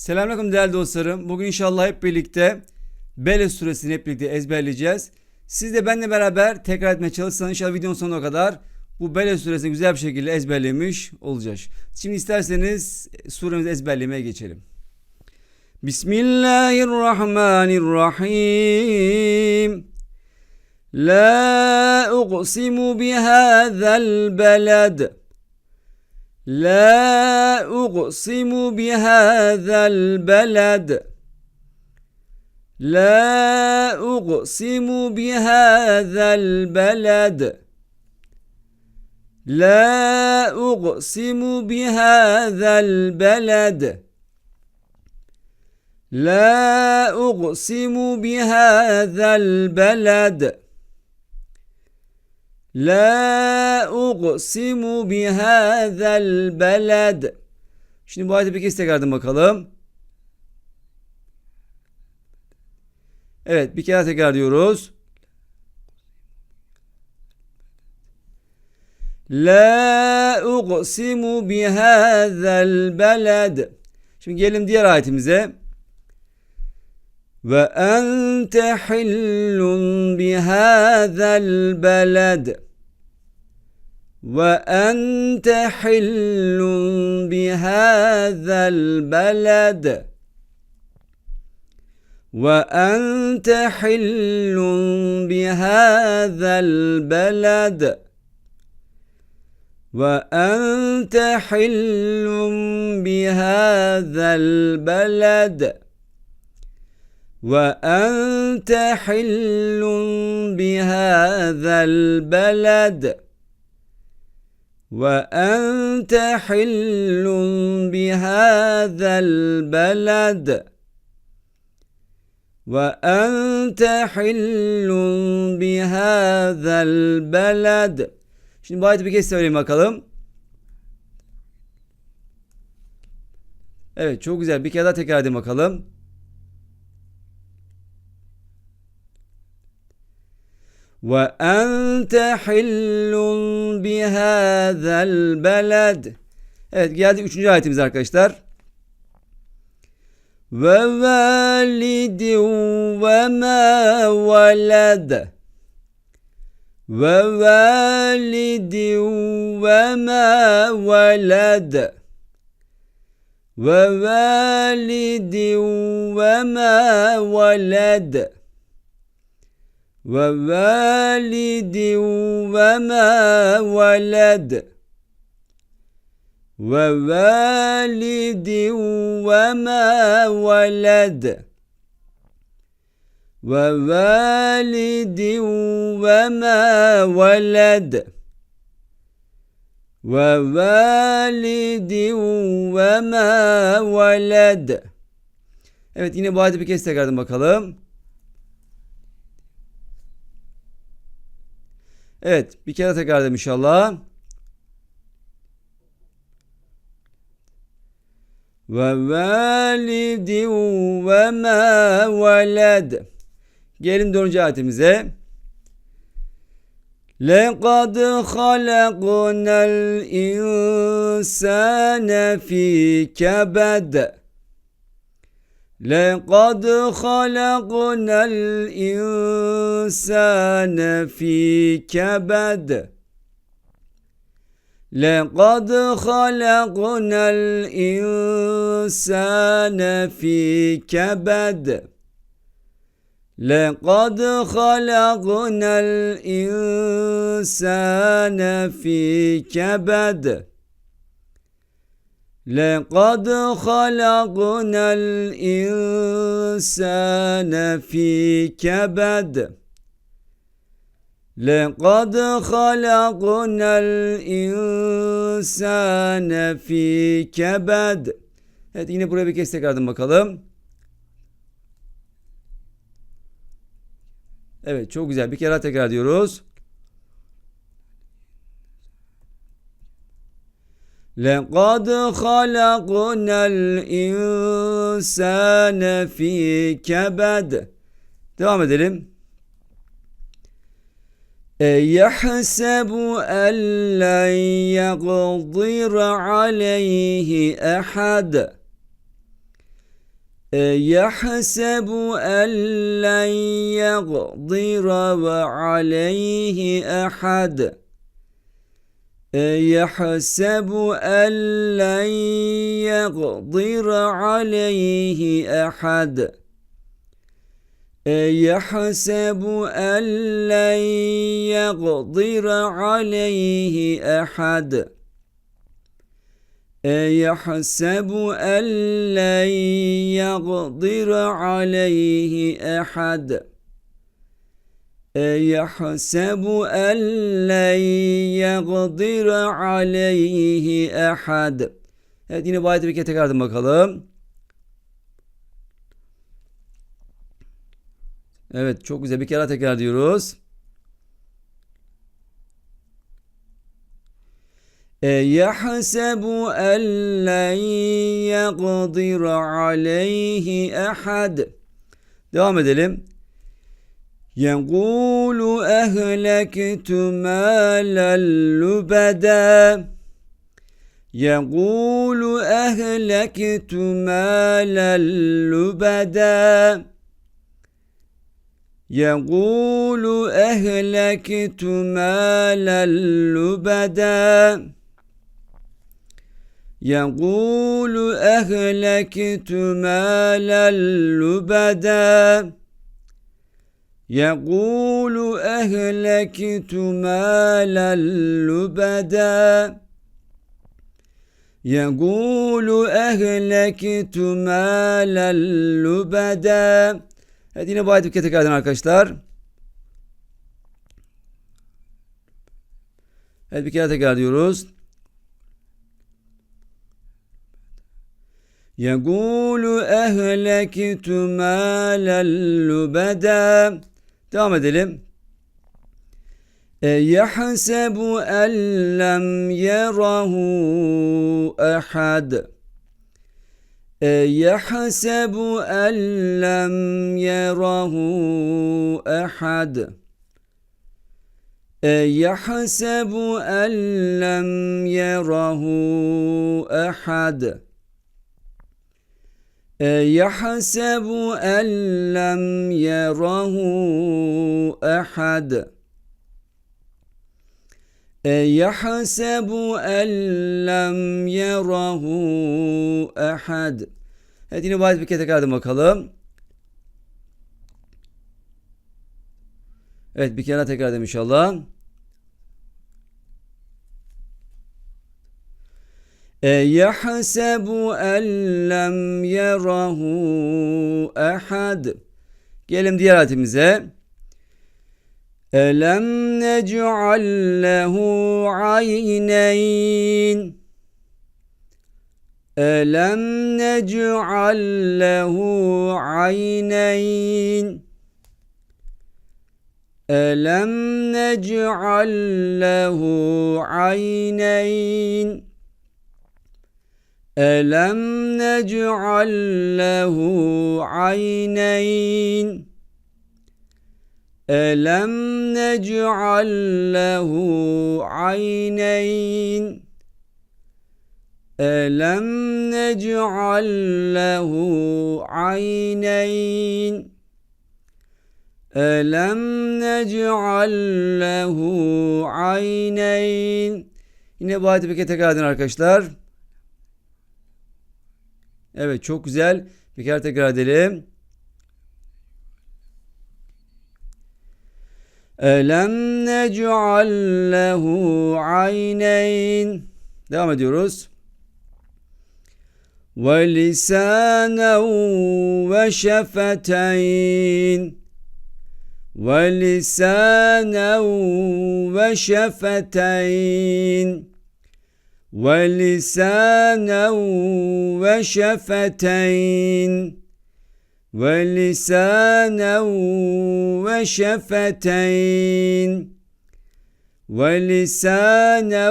Selamünaleyküm değerli dostlarım. Bugün inşallah hep birlikte Bele suresini hep birlikte ezberleyeceğiz. Siz de benimle beraber tekrar etmeye çalışsanız inşallah videonun sonuna kadar bu Bele suresini güzel bir şekilde ezberlemiş olacağız. Şimdi isterseniz suremizi ezberlemeye geçelim. Bismillahirrahmanirrahim. La uqsimu bihazal beled. لا أقسم بهذا البلد. لا أقسم بهذا البلد. لا أقسم بهذا البلد. لا أقسم بهذا البلد. La uqsimu bihazal beled. Şimdi bu ayeti bir kez tekrardan bakalım. Evet bir kere tekrar diyoruz. La uqsimu bihazal beled. Şimdi gelelim diğer ayetimize. وأنت حل بهذا البلد. وأنت حل بهذا البلد. وأنت حل بهذا البلد. وأنت حل بهذا البلد. وأنت حل بهذا البلد وأنت حل بهذا البلد وأنت حل بهذا البلد Şimdi bu ayeti bir kez söyleyeyim bakalım. Evet çok güzel. Bir kere daha tekrar edin bakalım. وأنت حل بهذا البلد Evet geldik üçüncü ayetimiz arkadaşlar. Ve validi ve ma veled. Ve validi ve ma veled. Ve validi ve ma veled. ووالد وما ولد ووالد وما ولد ووالد وما ولد ووالد وما ولد Evet yine bu ayeti bir kez tekrardan bakalım. Evet bir kere tekrar edelim inşallah. Ve validi ve ma veled. Gelin dördüncü ayetimize. لَقَدْ خَلَقْنَا الْإِنسَانَ فِي كَبَدٍ لقد خلقنا الإنسان في كبد لقد خلقنا الإنسان في كبد لقد خلقنا الإنسان في كبد لقد خلقنا الإنسان في كبد لقد خلقنا الإنسان في كبد Evet yine buraya bir kez tekrardan bakalım. Evet çok güzel bir kere daha tekrar diyoruz. لقد خلقنا الإنسان في كبد Devam edelim. يحسب أن لن يقدر عليه أحد. يحسب أن لن يقدر عليه أحد. يحسب أن لن يقدر عليه أحد. يحسب أن لن يقدر عليه أحد يحسب أن لن يقدر عليه أحد يحسب أن لن يقدر عليه أحد Evet yine bu ayeti bir kere tekrar edin bakalım. Evet çok güzel bir kere tekrar diyoruz. يحسب أن لن يقدر عليه أحد Devam edelim. يقول أهلكت مالا لبدا يقول أهلكت مالا لبدا يقول أهلكت مالا لبدا. يقول أهلكت مالا لبدا. يقول أهلكت مالا لبدا. يقول أهلكت مالا لبدا. Evet yine bu ayet tekrardan arkadaşlar. Evet bir kere tekrar diyoruz. Yegulu ehlekitu mâlel lübedâ. Devam edelim. E, yehsebu en lem yerahu ehad. يحسب أن لم يره أحد. يحسب أن لم يره أحد. يحسب أن لم يره أحد. يحسب أن لم يره أحد Evet yine bu ayet bir kere tekrar edin bakalım. Evet bir kere tekrar edin inşallah. يحسب أن لم يره أحد Gelelim diğer ayetimize. Elem nec'al lehu ayneyn. Elem nec'al lehu ayneyn. Elem nec'al lehu ayneyn. Elem nec'al lehu ayneyn Elem nec'al lehu ayneyn Elem nec'al lehu ayneyn Elem nec'al lehu ayneyn Yine bu ayeti kere tekrar edin arkadaşlar. Evet çok güzel. Bir kere tekrar edelim. Elem nec'al lehu ayneyn. Devam ediyoruz. Ve lisanen ve şefeteyn. Ve lisanen ve şefeteyn. ولسانا وشفتين ولسانا وشفتين ولسانا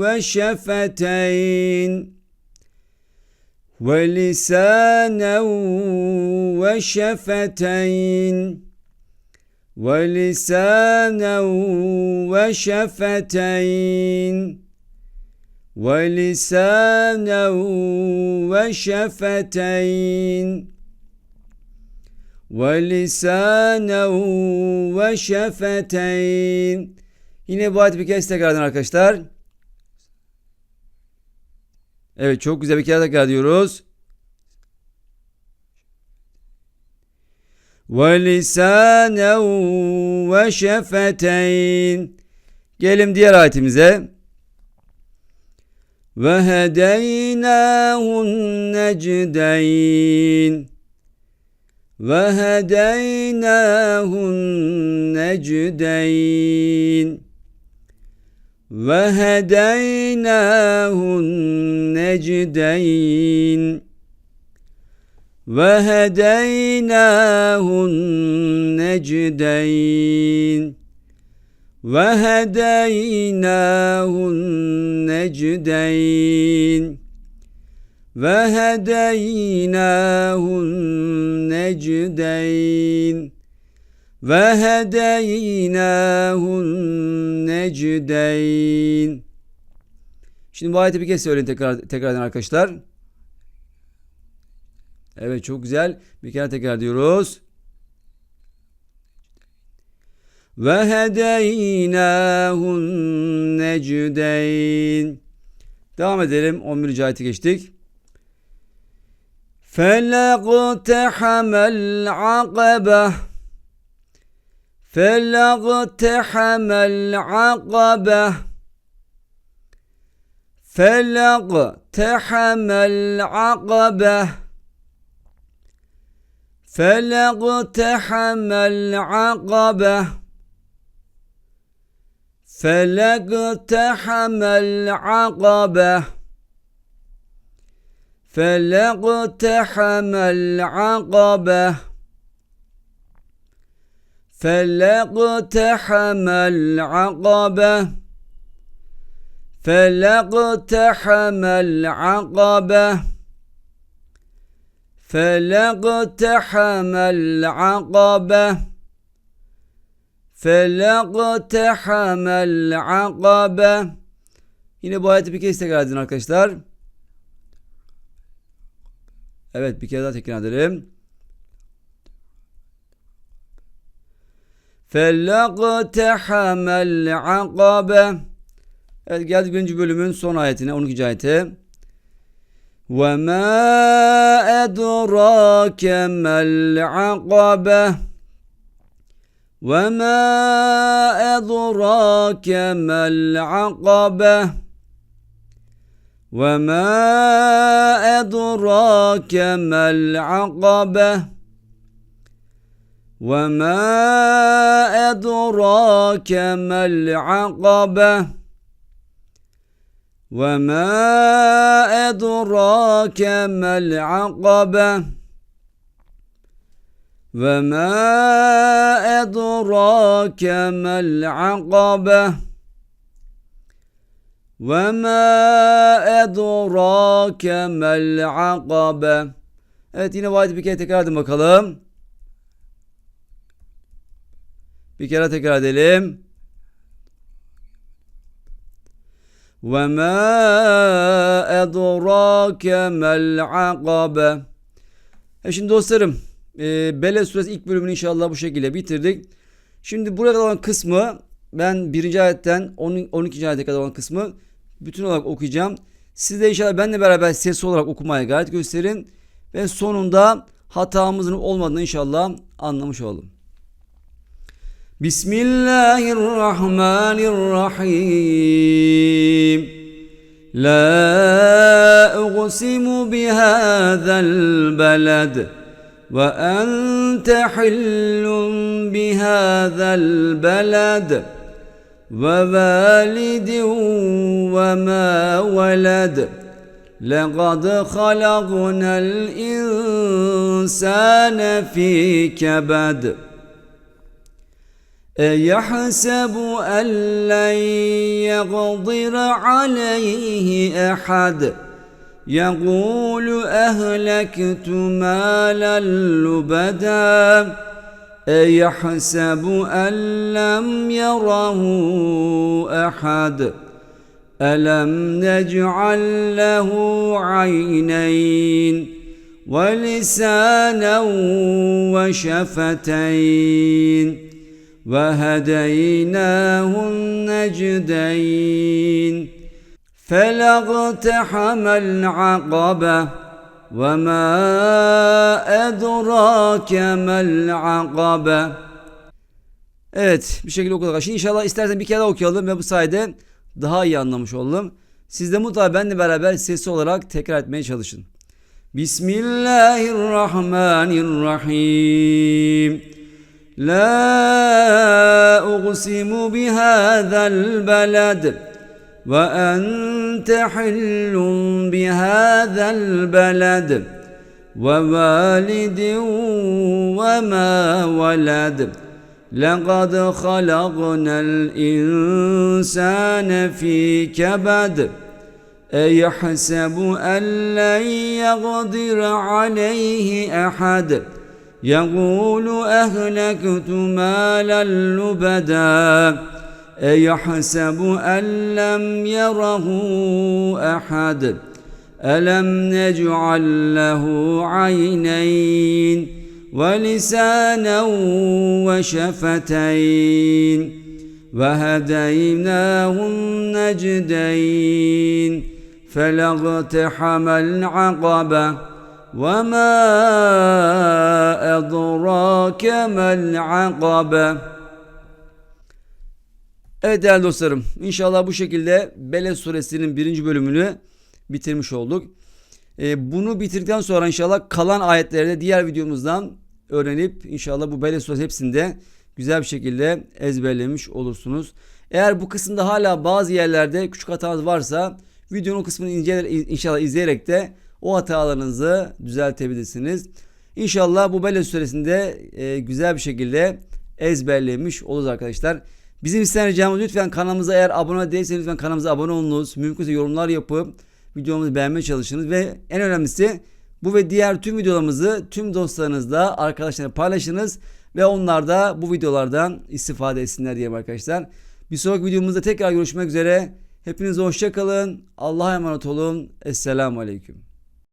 وشفتين ولسانا وشفتين ولسانا وشفتين ولسانا وشفتين ولسانا وشفتين Yine bu ayeti bir kez tekrardan arkadaşlar. Evet çok güzel bir kere tekrar diyoruz. وَلِسَانًا وَشَفَتَيْنِ Gelin diğer ayetimize. وَهَدَيْنَاهُ النَّجْدَيْنِ وَهَدَيْنَاهُ النَّجْدَيْنِ وَهَدَيْنَاهُ النَّجْدَيْنِ وَهَدَيْنَاهُ النَّجْدَيْنِ وَهَدَيْنَاهُ النَّجْدَيْنِ ve hedeynâhun necdeyn ve hedeynâhun necdeyn Şimdi bu ayeti bir kez söyleyin tekrar, tekrardan arkadaşlar. Evet çok güzel. Bir kere tekrar diyoruz. Ve hedeynâhun necdeyn Devam edelim. 11. ayeti geçtik. فلاغتحم العقبة فلاغتحم العقبة فلاغتحم العقبة فلاغتحم العقبة فلاغتحم العقبة فلا اقتحم العقبة. فلا اقتحم العقبة. فلا اقتحم العقبة. فلا اقتحم العقبة. فلا اقتحم العقبة. Yine bu ayeti bir kez tekrar edin arkadaşlar. Evet bir kere daha tekrar edelim. فَلَقْتَحَمَ الْعَقَبَةِ Evet geldik birinci bölümün son ayetine 12. ayete. وَمَا أَدْرَاكَ مَا الْعَقَبَةِ وَمَا أَدْرَاكَ مَا الْعَقَبَةِ وَمَا أَدْرَاكَ مَا الْعَقَبَةِ وَمَا أَدْرَاكَ مَا الْعَقَبَةِ وَمَا أَدْرَاكَ مَا الْعَقَبَةِ وَمَا أَدْرَاكَ مَا الْعَقَبَةِ وَمَا أَدْرَاكَ مَا الْعَقَبَةِ Evet yine bu ayeti bir kere tekrar edin bakalım. Bir kere tekrar edelim. وَمَا أَدْرَاكَ مَا الْعَقَبَةِ E şimdi dostlarım e, Beled suresi ilk bölümünü inşallah bu şekilde bitirdik. Şimdi buraya kadar olan kısmı ben birinci ayetten 10, 12. ayete kadar olan kısmı bütün olarak okuyacağım. Siz de inşallah benimle beraber sesli olarak okumaya gayret gösterin. Ve sonunda hatamızın olmadığını inşallah anlamış olalım. Bismillahirrahmanirrahim. لا أقسم بهذا البلد وأنت حل بهذا البلد ووالد وما ولد. لقد خلقنا الإنسان في كبد. أيحسب أن لن يقدر عليه أحد. يقول أهلكت مالا لبدا. أيحسب أن لم يره أحد؟ ألم نجعل له عينين ولسانا وشفتين وهديناه النجدين فلا اقتحم العقبة وما أدراك ما العقبة Evet bir şekilde okuduk. Şimdi inşallah istersen bir kere daha okuyalım ve bu sayede daha iyi anlamış oldum. Siz de mutlaka benimle beraber sesli olarak tekrar etmeye çalışın. Bismillahirrahmanirrahim. La uqsimu bihadzal balad Bihadzal balad ve validin ve ma velad. لقد خلقنا الإنسان في كبد أيحسب أن لن يقدر عليه أحد يقول أهلكت مالا لبدا أيحسب أن لم يره أحد؟ ألم نجعل له عينين ولسانا وشفتين؟ وهديناه النجدين فلا اقتحم العقبة. وما أدراك ما العقبة؟ Evet değerli dostlarım inşallah bu şekilde Beled suresinin birinci bölümünü bitirmiş olduk. Ee, bunu bitirdikten sonra inşallah kalan ayetleri de diğer videomuzdan öğrenip inşallah bu Beled suresi hepsinde güzel bir şekilde ezberlemiş olursunuz. Eğer bu kısımda hala bazı yerlerde küçük hatanız varsa videonun kısmını ince, inşallah izleyerek de o hatalarınızı düzeltebilirsiniz. İnşallah bu Beled suresinde e, güzel bir şekilde ezberlemiş oluruz arkadaşlar. Bizim isteyen ricamız lütfen kanalımıza eğer abone değilseniz lütfen kanalımıza abone olunuz. Mümkünse yorumlar yapıp videomuzu beğenmeye çalışınız ve en önemlisi bu ve diğer tüm videolarımızı tüm dostlarınızla arkadaşlarına paylaşınız ve onlar da bu videolardan istifade etsinler diyelim arkadaşlar. Bir sonraki videomuzda tekrar görüşmek üzere. Hepinize hoşça kalın. Allah'a emanet olun. Esselamu Aleyküm.